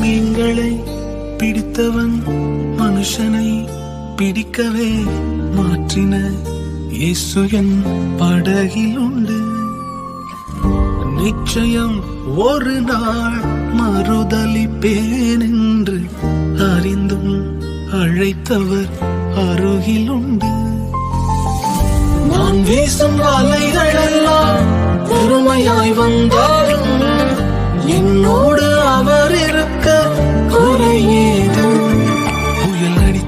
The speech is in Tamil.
மீன்களை பிடித்தவன் மனுஷனை பிடிக்கவே மாற்றின இயேசு என் படகில் உண்டு. நிச்சயம் ஒரு நாள் மறுதலிப்பேன் என்று அறிந்தும் அழைத்தவர் அருகில் உண்டு. நான் வீசும் அலைகளெல்லாம் பெருமையாய் வந்தார்